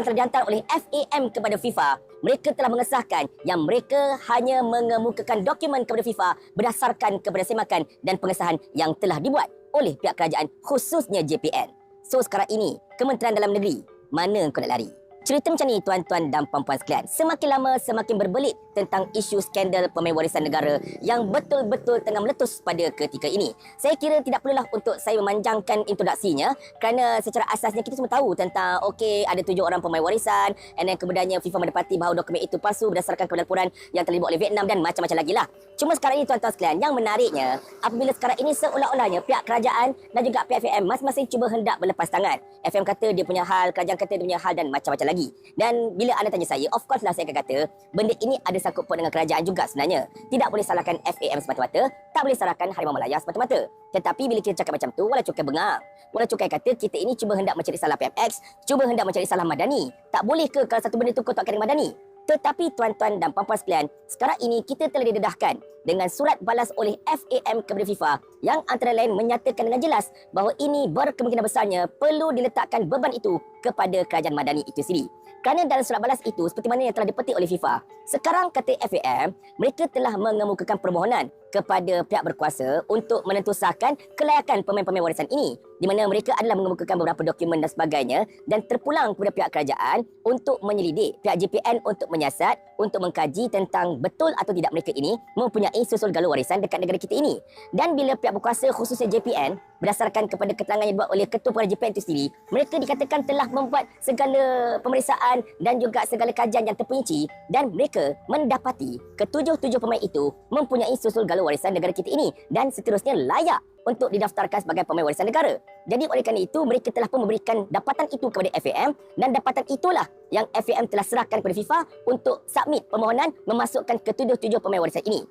Yang dihantar oleh FAM kepada FIFA, mereka telah mengesahkan yang mereka hanya mengemukakan dokumen kepada FIFA berdasarkan kepada semakan dan pengesahan yang telah dibuat oleh pihak kerajaan khususnya JPN. So sekarang ini, Kementerian Dalam Negeri, mana kau nak lari? Cerita macam ni tuan-tuan dan puan-puan sekalian. Semakin lama semakin berbelit tentang isu skandal pemain warisan negara yang betul-betul tengah meletus pada ketika ini. Saya kira tidak perlulah untuk saya memanjangkan introduksinya kerana secara asasnya kita semua tahu tentang okey ada tujuh orang pemain warisan and then kemudiannya FIFA mendapati bahawa dokumen itu palsu berdasarkan kepada laporan yang telah dibuat oleh Vietnam dan macam-macam lagi lah. Cuma sekarang ini tuan-tuan sekalian yang menariknya apabila sekarang ini seolah-olahnya pihak kerajaan dan juga pihak FM masing-masing cuba hendak berlepas tangan. FM kata dia punya hal, kerajaan kata dia punya hal dan macam-macam lagi. Dan bila anda tanya saya, of course lah saya akan kata, benda ini ada sangkut paut dengan kerajaan juga sebenarnya. Tidak boleh salahkan FAM semata-mata, tak boleh salahkan Harimau Malaya semata-mata. Tetapi bila kita cakap macam tu, walau cukai bengar. Walau cukai kata kita ini cuba hendak mencari salah PMX, cuba hendak mencari salah Madani. Tak boleh ke kalau satu benda tu kau tak kena Madani? Tetapi tuan-tuan dan puan-puan sekalian, sekarang ini kita telah didedahkan dengan surat balas oleh FAM kepada FIFA yang antara lain menyatakan dengan jelas bahawa ini berkemungkinan besarnya perlu diletakkan beban itu kepada kerajaan Madani itu sendiri. Kerana dalam surat balas itu seperti mana yang telah dipetik oleh FIFA, sekarang kata FAM, mereka telah mengemukakan permohonan kepada pihak berkuasa untuk menentusakan kelayakan pemain-pemain warisan ini di mana mereka adalah mengemukakan beberapa dokumen dan sebagainya dan terpulang kepada pihak kerajaan untuk menyelidik pihak JPN untuk menyiasat untuk mengkaji tentang betul atau tidak mereka ini mempunyai susul galuh warisan dekat negara kita ini. Dan bila pihak berkuasa khususnya JPN berdasarkan kepada keterangan yang dibuat oleh ketua pengarah JPN itu sendiri mereka dikatakan telah membuat segala pemeriksaan dan juga segala kajian yang terperinci dan mereka mendapati ketujuh-tujuh pemain itu mempunyai susul galuh warisan negara kita ini dan seterusnya layak untuk didaftarkan sebagai pemain warisan negara. Jadi oleh kerana itu mereka telah pun memberikan dapatan itu kepada FAM dan dapatan itulah yang FAM telah serahkan kepada FIFA untuk submit permohonan memasukkan ketujuh-tujuh pemain warisan ini.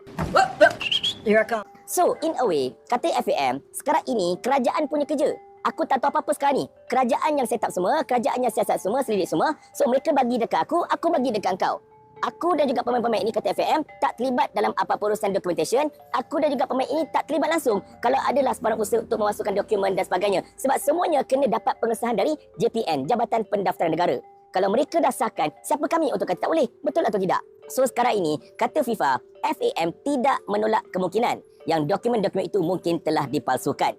So, in a way, kata FAM, sekarang ini kerajaan punya kerja. Aku tak tahu apa-apa sekarang ni. Kerajaan yang set up semua, kerajaan yang siasat semua, selidik semua. So, mereka bagi dekat aku, aku bagi dekat kau. Aku dan juga pemain-pemain ini kata FAM tak terlibat dalam apa-apa urusan documentation. Aku dan juga pemain ini tak terlibat langsung kalau adalah sebarang usaha untuk memasukkan dokumen dan sebagainya. Sebab semuanya kena dapat pengesahan dari JPN, Jabatan Pendaftaran Negara. Kalau mereka dah sahkan, siapa kami untuk kata tak boleh? Betul atau tidak? So sekarang ini, kata FIFA, FAM tidak menolak kemungkinan yang dokumen-dokumen itu mungkin telah dipalsukan.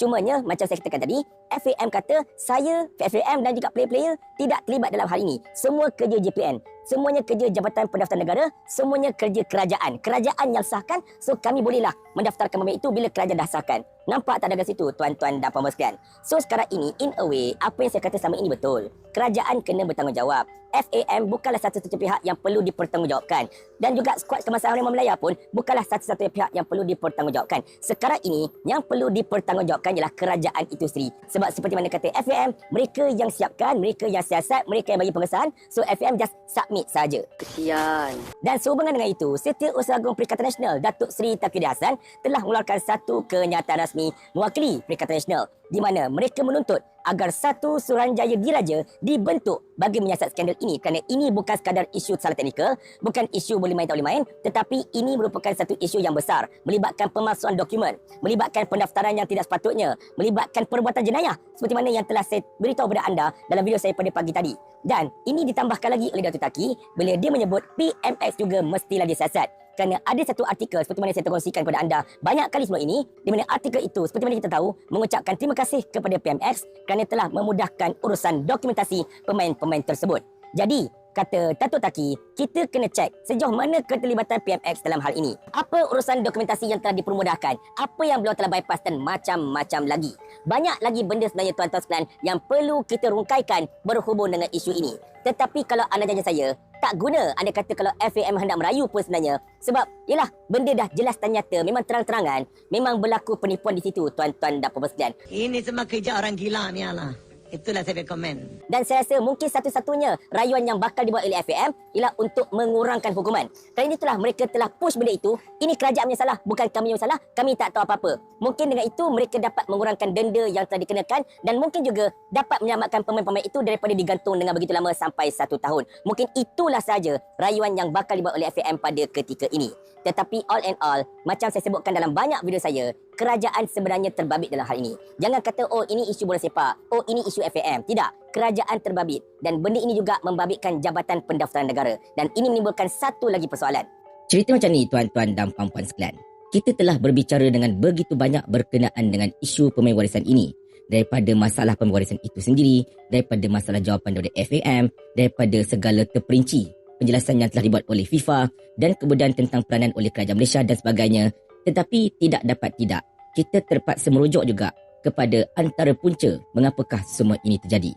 Cumanya, macam saya katakan tadi, FAM kata saya, FAM dan juga player-player tidak terlibat dalam hal ini. Semua kerja JPN. Semuanya kerja Jabatan Pendaftaran Negara. Semuanya kerja kerajaan. Kerajaan yang sahkan, so kami bolehlah mendaftarkan pemain itu bila kerajaan dah sahkan. Nampak tak ada kat situ, tuan-tuan dan puan sekalian? So sekarang ini, in a way, apa yang saya kata sama ini betul. Kerajaan kena bertanggungjawab. FAM bukanlah satu-satu pihak yang perlu dipertanggungjawabkan. Dan juga skuad kemasan Harimau Melaya pun bukanlah satu-satu pihak yang perlu dipertanggungjawabkan. Sekarang ini, yang perlu dipertanggungjawabkan ialah kerajaan itu sendiri. Sebab seperti mana kata FAM, mereka yang siapkan, mereka yang siasat, mereka yang bagi pengesahan. So FAM just submit saja. Kesian. Dan sehubungan dengan itu, Setiausaha Agung Perikatan Nasional Datuk Seri Tauhid Hassan telah mengeluarkan satu kenyataan rasmi mewakili Perikatan Nasional di mana mereka menuntut agar satu Suruhanjaya Diraja dibentuk bagi menyiasat skandal ini kerana ini bukan sekadar isu salah teknikal, bukan isu boleh main tak boleh main, tetapi ini merupakan satu isu yang besar, melibatkan pemalsuan dokumen, melibatkan pendaftaran yang tidak sepatutnya, melibatkan perbuatan jenayah seperti mana yang telah saya beritahu kepada anda dalam video saya pada pagi tadi. Dan ini ditambahkan lagi oleh Datuk Taki bila dia menyebut PMX juga mestilah disiasat kerana ada satu artikel seperti mana saya terkongsikan kepada anda banyak kali sebelum ini di mana artikel itu seperti mana kita tahu mengucapkan terima kasih kepada PMX kerana telah memudahkan urusan dokumentasi pemain-pemain tersebut. Jadi, kata Datuk Taki, kita kena cek sejauh mana keterlibatan PMX dalam hal ini. Apa urusan dokumentasi yang telah dipermudahkan? Apa yang beliau telah bypass dan macam-macam lagi. Banyak lagi benda sebenarnya tuan-tuan sekalian yang perlu kita rungkaikan berhubung dengan isu ini. Tetapi kalau anda tanya saya, tak guna anda kata kalau FAM hendak merayu pun sebenarnya. Sebab, yelah, benda dah jelas dan nyata. Memang terang-terangan. Memang berlaku penipuan di situ, tuan-tuan dan puan sekalian. Ini semua kerja orang gila ni lah. Itulah saya komen. Dan saya rasa mungkin satu-satunya rayuan yang bakal dibuat oleh FAM ialah untuk mengurangkan hukuman. Kerana itulah mereka telah push benda itu. Ini kerajaan punya salah, bukan kami yang salah. Kami tak tahu apa-apa. Mungkin dengan itu mereka dapat mengurangkan denda yang telah dikenakan dan mungkin juga dapat menyelamatkan pemain-pemain itu daripada digantung dengan begitu lama sampai satu tahun. Mungkin itulah saja rayuan yang bakal dibuat oleh FAM pada ketika ini. Tetapi all and all, macam saya sebutkan dalam banyak video saya, kerajaan sebenarnya terbabit dalam hal ini. Jangan kata oh ini isu bola sepak, oh ini isu FAM. Tidak, kerajaan terbabit dan benda ini juga membabitkan Jabatan Pendaftaran Negara dan ini menimbulkan satu lagi persoalan. Cerita macam ni tuan-tuan dan puan-puan sekalian. Kita telah berbicara dengan begitu banyak berkenaan dengan isu pemain warisan ini daripada masalah pemewarisan itu sendiri, daripada masalah jawapan dari FAM, daripada segala terperinci penjelasan yang telah dibuat oleh FIFA dan kemudian tentang peranan oleh kerajaan Malaysia dan sebagainya. Tetapi tidak dapat tidak, kita terpaksa merujuk juga kepada antara punca mengapakah semua ini terjadi.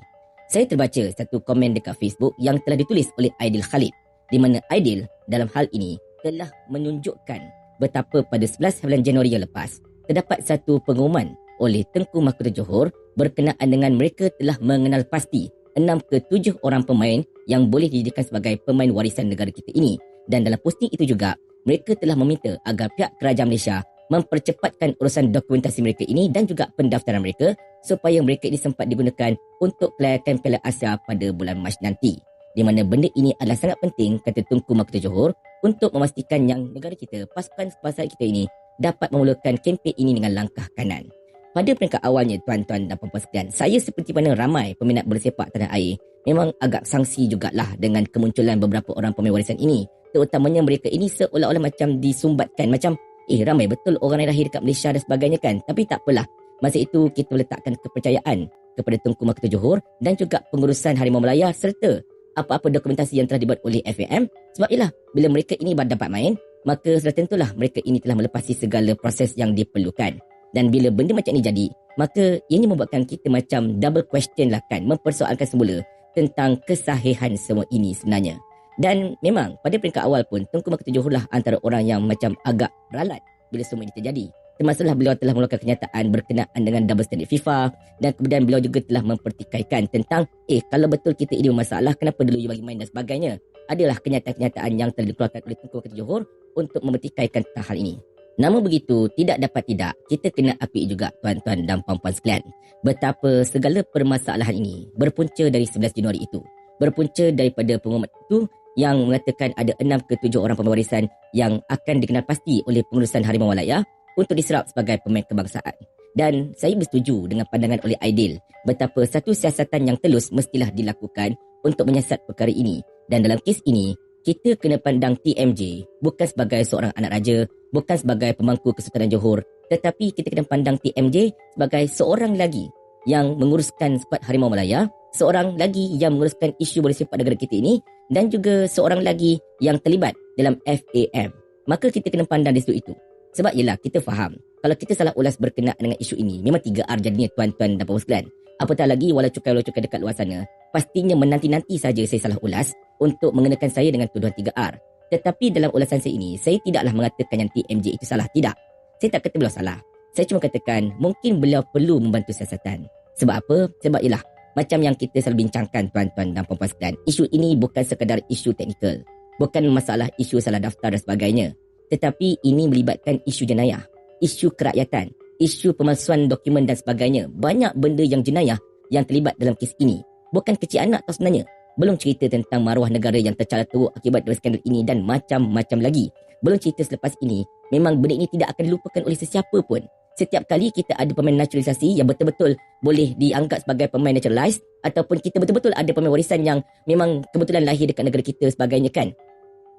Saya terbaca satu komen dekat Facebook yang telah ditulis oleh Aidil Khalid di mana Aidil dalam hal ini telah menunjukkan betapa pada 11 bulan Januari yang lepas terdapat satu pengumuman oleh Tengku Mahkota Johor berkenaan dengan mereka telah mengenal pasti enam ke tujuh orang pemain yang boleh dijadikan sebagai pemain warisan negara kita ini. Dan dalam posting itu juga, mereka telah meminta agar pihak kerajaan Malaysia mempercepatkan urusan dokumentasi mereka ini dan juga pendaftaran mereka supaya mereka ini sempat digunakan untuk kelayakan Piala Asia pada bulan Mac nanti. Di mana benda ini adalah sangat penting, kata Tunku Mahkota Johor, untuk memastikan yang negara kita, pasukan pasal kita ini dapat memulakan kempen ini dengan langkah kanan. Pada peringkat awalnya tuan-tuan dan puan-puan sekalian, saya seperti mana ramai peminat bersepak tanah air memang agak sangsi jugalah dengan kemunculan beberapa orang pemain warisan ini. Terutamanya mereka ini seolah-olah macam disumbatkan macam eh ramai betul orang yang lahir dekat Malaysia dan sebagainya kan. Tapi tak apalah. Masa itu kita meletakkan kepercayaan kepada Tunku Mahkota Johor dan juga pengurusan Harimau Melaya serta apa-apa dokumentasi yang telah dibuat oleh FAM sebab ialah bila mereka ini dapat main maka sudah tentulah mereka ini telah melepasi segala proses yang diperlukan. Dan bila benda macam ni jadi, maka ini membuatkan kita macam double question lah kan, mempersoalkan semula tentang kesahihan semua ini sebenarnya. Dan memang pada peringkat awal pun Tengku Mahkota Johor lah antara orang yang macam agak beralat bila semua ini terjadi. Termasuklah beliau telah mengeluarkan kenyataan berkenaan dengan double standard FIFA dan kemudian beliau juga telah mempertikaikan tentang eh kalau betul kita ini bermasalah kenapa dulu bagi main dan sebagainya. Adalah kenyataan-kenyataan yang telah dikeluarkan oleh Tengku Mahkota Johor untuk mempertikaikan tentang hal ini. Namun begitu, tidak dapat tidak, kita kena akui juga tuan-tuan dan puan-puan sekalian. Betapa segala permasalahan ini berpunca dari 11 Januari itu. Berpunca daripada pengumuman itu yang mengatakan ada 6 ke 7 orang pemeriksaan yang akan dikenal pasti oleh pengurusan Harimau Malaya untuk diserap sebagai pemain kebangsaan. Dan saya bersetuju dengan pandangan oleh Aidil betapa satu siasatan yang telus mestilah dilakukan untuk menyiasat perkara ini. Dan dalam kes ini, kita kena pandang TMJ bukan sebagai seorang anak raja, bukan sebagai pemangku Kesultanan Johor, tetapi kita kena pandang TMJ sebagai seorang lagi yang menguruskan skuad Harimau Malaya, seorang lagi yang menguruskan isu bola sepak negara kita ini dan juga seorang lagi yang terlibat dalam FAM. Maka kita kena pandang di situ itu. Sebab ialah kita faham, kalau kita salah ulas berkenaan dengan isu ini, memang 3R jadinya tuan-tuan dan puan sekalian. Apatah lagi walau cukai-walau cukai dekat luar sana, pastinya menanti-nanti saja saya salah ulas untuk mengenakan saya dengan tuduhan 3R. Tetapi dalam ulasan saya ini, saya tidaklah mengatakan yang TMJ itu salah. Tidak. Saya tak kata beliau salah. Saya cuma katakan mungkin beliau perlu membantu siasatan. Sebab apa? Sebab ialah macam yang kita selalu bincangkan tuan-tuan dan puan-puan sekalian. Isu ini bukan sekadar isu teknikal. Bukan masalah isu salah daftar dan sebagainya. Tetapi ini melibatkan isu jenayah. Isu kerakyatan. Isu pemalsuan dokumen dan sebagainya. Banyak benda yang jenayah yang terlibat dalam kes ini. Bukan kecil anak tau sebenarnya. Belum cerita tentang maruah negara yang tercalar teruk akibat dari skandal ini dan macam-macam lagi. Belum cerita selepas ini, memang benda ini tidak akan dilupakan oleh sesiapa pun. Setiap kali kita ada pemain naturalisasi yang betul-betul boleh dianggap sebagai pemain naturalised ataupun kita betul-betul ada pemain warisan yang memang kebetulan lahir dekat negara kita sebagainya kan.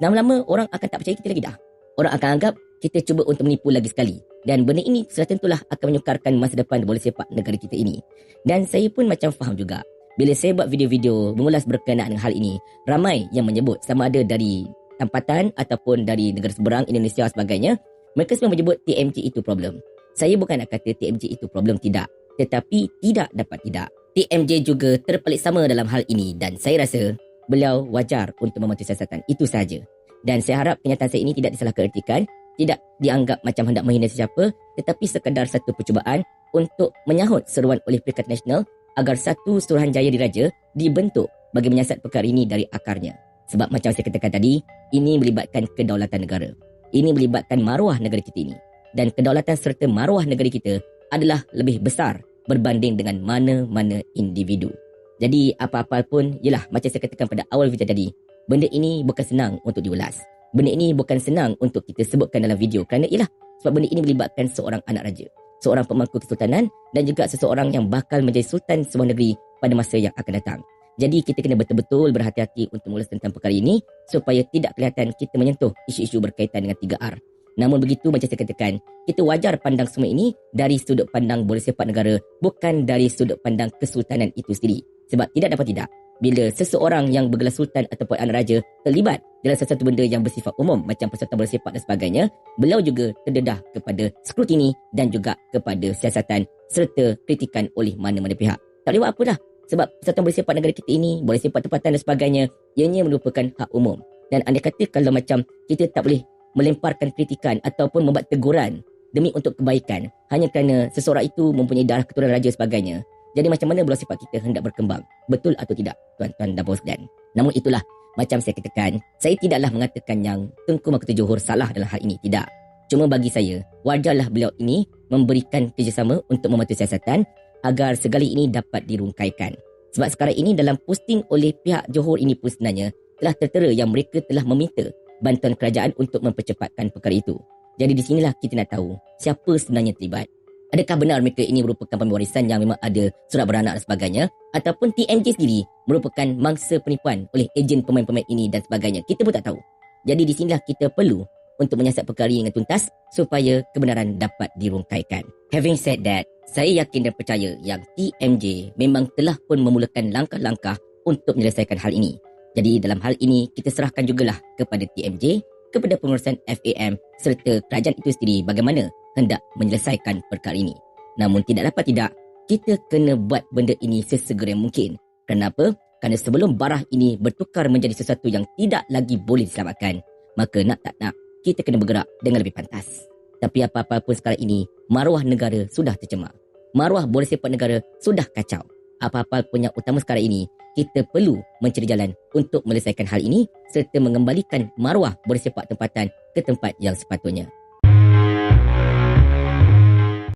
Lama-lama orang akan tak percaya kita lagi dah. Orang akan anggap kita cuba untuk menipu lagi sekali. Dan benda ini sudah tentulah akan menyukarkan masa depan bola sepak negara kita ini. Dan saya pun macam faham juga bila saya buat video-video mengulas berkenaan dengan hal ini, ramai yang menyebut sama ada dari tempatan ataupun dari negara seberang Indonesia sebagainya, mereka semua menyebut TMJ itu problem. Saya bukan nak kata TMJ itu problem tidak, tetapi tidak dapat tidak. TMJ juga terpelik sama dalam hal ini dan saya rasa beliau wajar untuk membantu siasatan. Itu saja. Dan saya harap kenyataan saya ini tidak disalah keertikan, tidak dianggap macam hendak menghina sesiapa, tetapi sekadar satu percubaan untuk menyahut seruan oleh Perikatan Nasional agar satu Suruhanjaya Diraja dibentuk bagi menyiasat perkara ini dari akarnya. Sebab macam saya katakan tadi, ini melibatkan kedaulatan negara. Ini melibatkan maruah negara kita ini. Dan kedaulatan serta maruah negara kita adalah lebih besar berbanding dengan mana-mana individu. Jadi apa-apa pun, ialah macam saya katakan pada awal video tadi, benda ini bukan senang untuk diulas. Benda ini bukan senang untuk kita sebutkan dalam video kerana ialah sebab benda ini melibatkan seorang anak raja, seorang pemangku kesultanan dan juga seseorang yang bakal menjadi sultan sebuah negeri pada masa yang akan datang. Jadi kita kena betul-betul berhati-hati untuk mengulas tentang perkara ini supaya tidak kelihatan kita menyentuh isu-isu berkaitan dengan 3R. Namun begitu macam saya katakan, kita wajar pandang semua ini dari sudut pandang bola sepak negara bukan dari sudut pandang kesultanan itu sendiri. Sebab tidak dapat tidak, bila seseorang yang bergelar sultan ataupun anak raja terlibat dalam sesuatu benda yang bersifat umum macam persatuan bola sepak dan sebagainya, beliau juga terdedah kepada skrutini dan juga kepada siasatan serta kritikan oleh mana-mana pihak. Tak boleh buat apa dah. Sebab persatuan bola sepak negara kita ini, bola sepak tempatan dan sebagainya, ianya merupakan hak umum. Dan anda kata kalau macam kita tak boleh melemparkan kritikan ataupun membuat teguran demi untuk kebaikan hanya kerana seseorang itu mempunyai darah keturunan raja sebagainya. Jadi macam mana bola sepak kita hendak berkembang? Betul atau tidak, tuan-tuan dan bos dan? Namun itulah, macam saya katakan, saya tidaklah mengatakan yang Tengku Mahkota Johor salah dalam hal ini. Tidak. Cuma bagi saya, wajarlah beliau ini memberikan kerjasama untuk membantu siasatan agar segala ini dapat dirungkaikan. Sebab sekarang ini dalam posting oleh pihak Johor ini pun sebenarnya telah tertera yang mereka telah meminta bantuan kerajaan untuk mempercepatkan perkara itu. Jadi di sinilah kita nak tahu siapa sebenarnya terlibat. Adakah benar mereka ini merupakan pemerisan yang memang ada surat beranak dan sebagainya ataupun TMJ sendiri merupakan mangsa penipuan oleh ejen pemain-pemain ini dan sebagainya. Kita pun tak tahu. Jadi di sinilah kita perlu untuk menyiasat perkara ini dengan tuntas supaya kebenaran dapat dirungkaikan. Having said that, saya yakin dan percaya yang TMJ memang telah pun memulakan langkah-langkah untuk menyelesaikan hal ini. Jadi dalam hal ini kita serahkan jugalah kepada TMJ, kepada pengurusan FAM serta kerajaan itu sendiri bagaimana hendak menyelesaikan perkara ini. Namun tidak dapat tidak, kita kena buat benda ini sesegera mungkin. Kenapa? Kerana sebelum barah ini bertukar menjadi sesuatu yang tidak lagi boleh diselamatkan, maka nak tak nak, kita kena bergerak dengan lebih pantas. Tapi apa-apa pun sekarang ini, maruah negara sudah tercemar. Maruah bola sepak negara sudah kacau apa-apa pun yang utama sekarang ini, kita perlu mencari jalan untuk menyelesaikan hal ini serta mengembalikan maruah bola sepak tempatan ke tempat yang sepatutnya.